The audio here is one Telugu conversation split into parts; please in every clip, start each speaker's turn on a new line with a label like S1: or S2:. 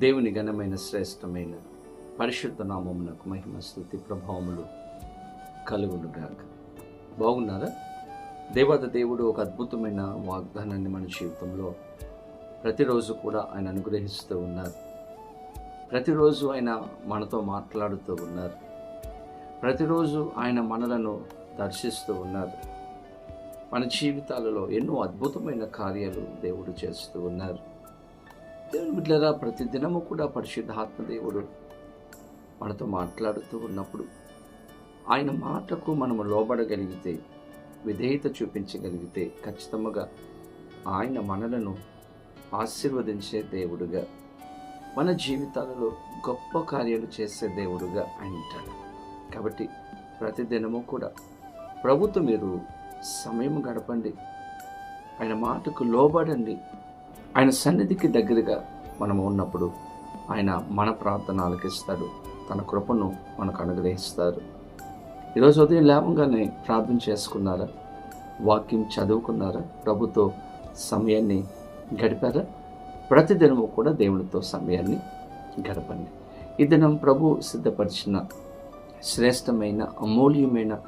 S1: దేవుని ఘనమైన శ్రేష్టమైన పరిశుద్ధ నామమునకు మహిమ స్థుతి ప్రభావములు కలుగునుగాక. బాగున్నారా? దేవత దేవుడు ఒక అద్భుతమైన వాగ్దానాన్ని మన జీవితంలో ప్రతిరోజు కూడా ఆయన అనుగ్రహిస్తూ ఉన్నారు. ప్రతిరోజు ఆయన మనతో మాట్లాడుతూ ఉన్నారు. ప్రతిరోజు ఆయన మనలను దర్శిస్తూ ఉన్నారు. మన జీవితాలలో ఎన్నో అద్భుతమైన కార్యాలు దేవుడు చేస్తూ ఉన్నారు. దేవుని బిడ్డరా ప్రతి దినము కూడా పరిశుద్ధాత్మ దేవుడు మనతో మాట్లాడుతూ ఉన్నప్పుడు ఆయన మాటకు మనము లోబడగలిగితే విధేయత చూపించగలిగితే ఖచ్చితంగా ఆయన మనలను ఆశీర్వదించే దేవుడుగా మన జీవితాలలో గొప్ప కార్యాలు చేసే దేవుడుగా ఆయన ఉంటాడు. కాబట్టి ప్రతిదినము కూడా ప్రభుత్వం మీరు సమయం గడపండి. ఆయన మాటకు లోబడండి. ఆయన సన్నిధికి దగ్గరగా మనము ఉన్నప్పుడు ఆయన మన ప్రార్థన ఆలకిస్తాడు తన కృపను మనకు అనుగ్రహిస్తారు. ఈరోజు ఉదయం లేవంగానే ప్రార్థన చేసుకున్నారా? వాక్యం చదువుకున్నారా? ప్రభుతో సమయాన్ని గడిపారా? ప్రతిదినము కూడా దేవునితో సమయాన్ని గడపండి. ఈ దినం ప్రభు సిద్ధపరిచిన శ్రేష్టమైన అమూల్యమైన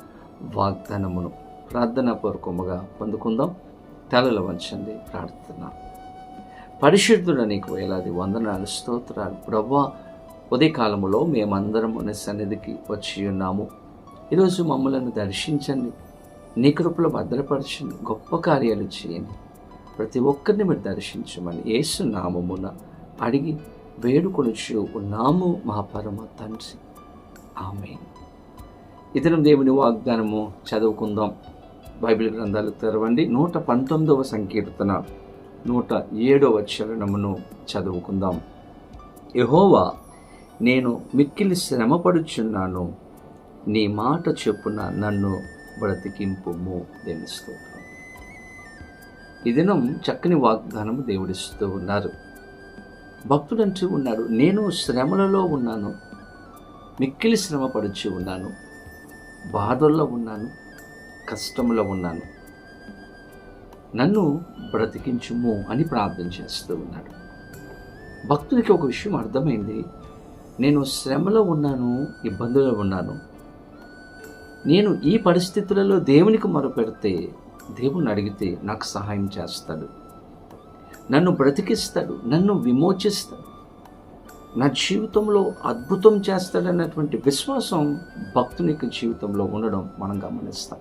S1: వాగ్దానమును ప్రార్థనాపూర్వకముగా పొందుకుందాం. తలల వంచండి ప్రార్థన. పరిశుద్ధుడు నీకు వేలాది వందనాలు స్తోత్రాలు. ప్రభా ఉదయకాలములో మేమందరం నీ సన్నిధికి వచ్చి ఉన్నాము. ఈరోజు మమ్మలను దర్శించండి. నీ కృపలో భద్రపరచండి. గొప్ప కార్యాలు చేయండి. ప్రతి ఒక్కరిని మీరు దర్శించమని ఏసునామమున అడిగి వేడుకొనిచ్చు ఉన్నాము మా పరమ తండ్రి. ఆమె ఇతరం దేవుని వాగ్దానము చదువుకుందాం. బైబిల్ గ్రంథాలు తెరవండి. నూట పంతొమ్మిదవ సంకీర్తన. నూట ఏడవ చరణమును చదువుకుందాం. యహోవా నేను మిక్కిలి శ్రమపడుచున్నాను. నీ మాట చెప్పున నన్ను బ్రతికింపుము దేని స్తోత్రం. ఈ దినం చక్కని వాగ్దానము దేవుడిస్తూ ఉన్నారు. భక్తుడు అంటూ నేను శ్రమలలో ఉన్నాను. మిక్కిలి శ్రమ పడుచు ఉన్నాను. బాధల్లో ఉన్నాను. కష్టంలో ఉన్నాను. నన్ను బ్రతికించుము అని ప్రార్థన చేస్తూ ఉన్నాడు. భక్తునికి ఒక విషయం అర్థమైంది. నేను శ్రమలో ఉన్నాను ఇబ్బందుల్లో ఉన్నాను. నేను ఈ పరిస్థితులలో దేవునికి మొరపెడితే దేవుని అడిగితే నాకు సహాయం చేస్తాడు. నన్ను బ్రతికిస్తాడు నన్ను విమోచిస్తాడు. నా జీవితంలో అద్భుతం చేస్తాడన్నటువంటి విశ్వాసం భక్తునికి జీవితంలో ఉండడం మనం గమనిస్తాం.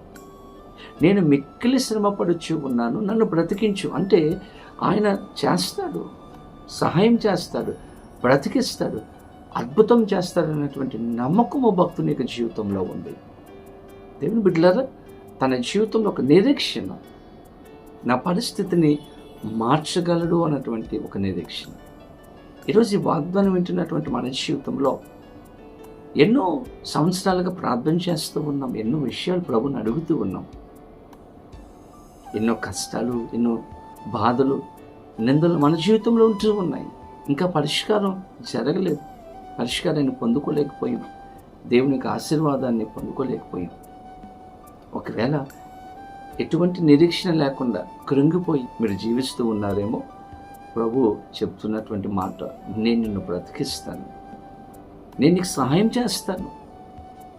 S1: నేను మిక్కిలి శ్రమపడుచు ఉన్నాను నన్ను బ్రతికించు. అంటే ఆయన చేస్తాడు సహాయం చేస్తాడు బ్రతికిస్తాడు అద్భుతం చేస్తాడనేటువంటి నమ్మకము భక్తుని యొక్క జీవితంలో ఉంది. దేవుని బిడ్డలారా తన జీవితంలో ఒక నిరీక్షణ నా పరిస్థితిని మార్చగలడు అన్నటువంటి ఒక నిరీక్షణ. ఈరోజు ఈ వాగ్దానం వింటున్నటువంటి మన జీవితంలో ఎన్నో సంవత్సరాలుగా ప్రార్థన చేస్తూ ఉన్నాం ఎన్నో విషయాలు ప్రభుని అడుగుతూ ఉన్నాం. ఎన్నో కష్టాలు ఎన్నో బాధలు నిందలు మన జీవితంలో ఉంటూ ఉన్నాయి. ఇంకా పరిష్కారం జరగలేదు. పరిష్కారాన్ని పొందుకోలేకపోయాం. దేవునికి ఆశీర్వాదాన్ని పొందుకోలేకపోయాం. ఒకవేళ ఎటువంటి నిరీక్షణ లేకుండా కృంగిపోయి మీరు జీవిస్తూ ఉన్నారేమో? ప్రభు చెప్తున్నటువంటి మాట నేను నిన్ను బ్రతికిస్తాను. నేను నీకు సహాయం చేస్తాను.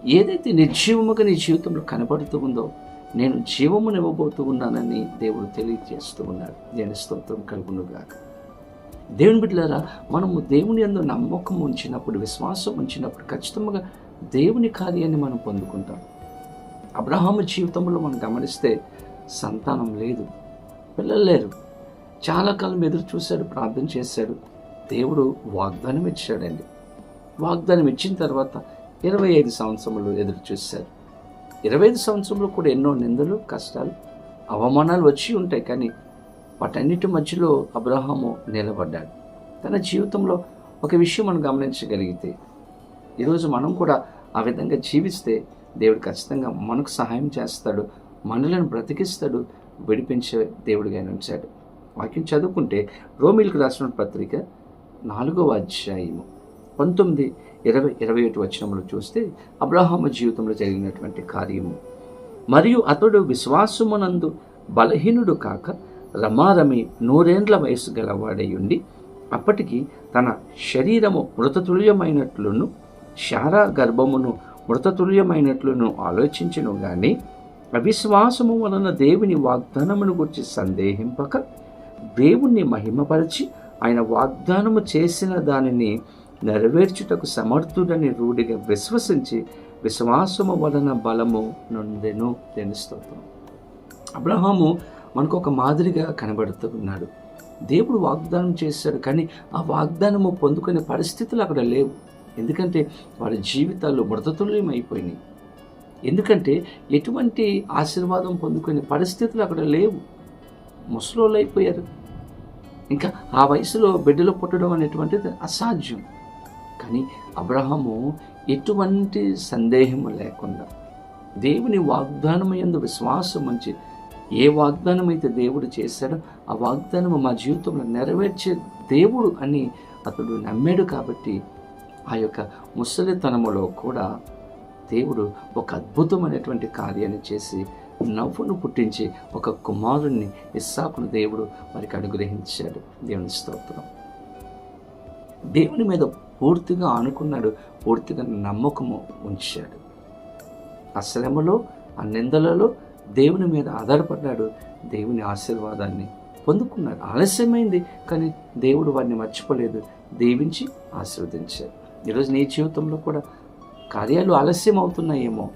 S1: ఏదైతే నిర్జీవముగా నీ జీవితంలో కనబడుతూ ఉందో నేను జీవమునివ్వబోతూ ఉన్నానని దేవుడు తెలియజేస్తూ ఉన్నాడు. నేను స్తోత్రం కలుగునుగాక. దేవుని బిడ్డలారా మనము దేవుని అందు నమ్మకం ఉంచినప్పుడు విశ్వాసం ఉంచినప్పుడు ఖచ్చితంగా దేవుని కార్యాన్ని మనం పొందుకుంటాం. అబ్రహాము జీవితంలో మనం గమనిస్తే సంతానం లేదు పిల్లలు లేరు. చాలా కాలం ఎదురు చూశాడు ప్రార్థన చేశాడు. దేవుడు వాగ్దానం ఇచ్చాడండి. వాగ్దానం ఇచ్చిన తర్వాత ఇరవై ఐదు సంవత్సరములు ఎదురు చూశారు. ఇరవై ఐదు సంవత్సరంలో కూడా ఎన్నో నిందలు కష్టాలు అవమానాలు వచ్చి ఉంటాయి. కానీ వాటన్నిటి మధ్యలో అబ్రహాము నిలబడ్డాడు. తన జీవితంలో ఒక విషయం మనం గమనించగలిగితే ఈరోజు మనం కూడా ఆ విధంగా జీవిస్తే దేవుడు ఖచ్చితంగా మనకు సహాయం చేస్తాడు మనలను బ్రతికిస్తాడు విడిపించే దేవుడిగా ఉంచాడు. వాక్యం చదువుకుంటే రోమిల్కి రాసిన పత్రిక నాలుగవ అధ్యాయము. పంతొమ్మిది ఇరవై ఇరవై ఒకటి వచనంలో చూస్తే అబ్రహాము జీవితంలో జరిగినటువంటి కార్యము. మరియు అతడు విశ్వాసమునందు బలహీనుడు కాక రమారమి నూరేండ్ల వయసు గలవాడై ఉండి అప్పటికి తన శరీరము మృతతుల్యమైనట్లును శారా గర్భమును మృతతుల్యమైనట్లును ఆలోచించను గాని అవిశ్వాసము వలన దేవుని వాగ్దానమును గురించి సందేహింపక దేవుణ్ణి మహిమపరిచి ఆయన వాగ్దానము చేసిన దానిని నెరవేర్చుటకు సమర్థుడని రూఢిగా విశ్వసించి విశ్వాసము వలన బలము నుండెను దేని స్తోత్రం. అబ్రహాము మనకు ఒక మాదిరిగా కనబడుతూ ఉన్నాడు దేవుడు వాగ్దానం చేశాడు కానీ ఆ వాగ్దానము పొందుకునే పరిస్థితులు అక్కడ లేవు. ఎందుకంటే వారి జీవితాలు మృతతుల్యమైపోయినాయి. ఎందుకంటే ఎటువంటి ఆశీర్వాదం పొందుకునే పరిస్థితులు అక్కడ లేవు. ముసలోళ్ళు అయిపోయారు. ఇంకా ఆ వయసులో బిడ్డలు పుట్టడం అనేటువంటిది అసాధ్యం. కానీ అబ్రహము ఎటువంటి సందేహం లేకుండా దేవుని వాగ్దానం ఎందు విశ్వాసం ఉంచి ఏ వాగ్దానం అయితే దేవుడు చేశాడో ఆ వాగ్దానం మా జీవితంలో నెరవేర్చే దేవుడు అని అతడు నమ్మాడు కాబట్టి ఆ యొక్క ముసలితనములో కూడా దేవుడు ఒక అద్భుతమైనటువంటి కార్యాన్ని చేసి నవ్వును పుట్టించి ఒక కుమారుణ్ణి ఇస్సాకును దేవుడు వారికి అనుగ్రహించాడు. దేవుని స్తోత్రం. దేవుని మీద పూర్తిగా అనుకున్నాడు పూర్తిగా నమ్మకము ఉంచాడు. ఆ శ్రమలో ఆ నిందలలో దేవుని మీద ఆధారపడ్డాడు. దేవుని ఆశీర్వాదాన్ని పొందుకున్నాడు. ఆలస్యమైంది కానీ దేవుడు వారిని మర్చిపోలేదు. దీవించి ఆశీర్వదించాడు. ఈరోజు నీ జీవితంలో కూడా కార్యాలు ఆలస్యం అవుతున్నాయేమో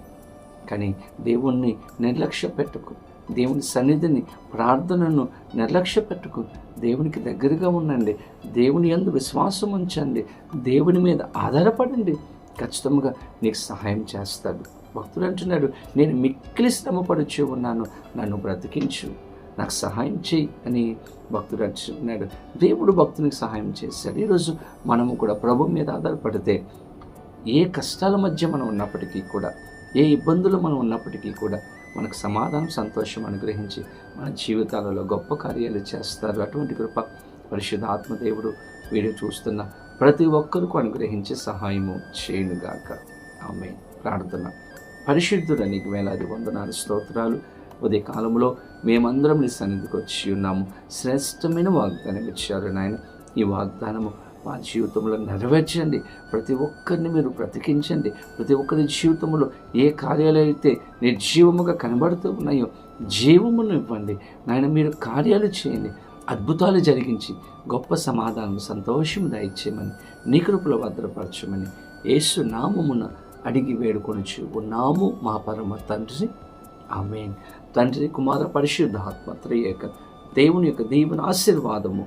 S1: కానీ దేవుణ్ణి నిర్లక్ష్య పెట్టకు. దేవుని సన్నిధిని ప్రార్థనను నిర్లక్ష్య పెట్టుకు దేవునికి దగ్గరగా ఉండండి. దేవుని యందు విశ్వాసం ఉంచండి. దేవుని మీద ఆధారపడండి. ఖచ్చితంగా నీకు సహాయం చేస్తాడు. భక్తుడు అంటున్నాడు నేను మిక్కిలి శ్రమపడుచు ఉన్నాను. నన్ను బ్రతికించు. నాకు సహాయం చేయి అని భక్తుడు అంటున్నాడు. దేవుడు భక్తునికి సహాయం చేశాడు. ఈరోజు మనము కూడా ప్రభు మీద ఆధారపడితే ఏ కష్టాల మధ్య మనం ఉన్నప్పటికీ కూడా ఏ ఇబ్బందులు మనం ఉన్నప్పటికీ కూడా మనకు సమాధానం సంతోషం అనుగ్రహించి మన జీవితాలలో గొప్ప కార్యాలు చేస్తారు. అటువంటి కృప పరిశుద్ధ ఆత్మదేవుడు వీడియో చూస్తున్న ప్రతి ఒక్కరికి అనుగ్రహించి సహాయము చేయనుగాక. ఆమె ప్రార్థన. పరిశుద్ధుడ నీకు వేలాది వందనాలు స్తోత్రాలు. ఉదయ కాలంలో మేమందరం నీ సన్నిధికి వచ్చి ఉన్నాము. శ్రేష్టమైన వాగ్దానం ఇచ్చారు నాయన. ఈ వాగ్దానము మా జీవితంలో నెరవేర్చండి. ప్రతి ఒక్కరిని మీరు బ్రతికించండి. ప్రతి ఒక్కరి జీవితంలో ఏ కార్యాలు అయితే నిర్జీవముగా కనబడుతూ ఉన్నాయో జీవమును ఇవ్వండి. నాయన మీరు కార్యాలు చేయండి. అద్భుతాలు జరిగించి గొప్ప సమాధానం సంతోషం దయచేయమని నీ కృపలో భద్రపరచమని యేసు నామమున అడిగి వేడుకొనిచ్చు ఉన్నాము. మా పరమ తండ్రి. ఆమెన్. తండ్రి కుమార పరిశుద్ధాత్మ త్రియేక దేవుని యొక్క దేవుని ఆశీర్వాదము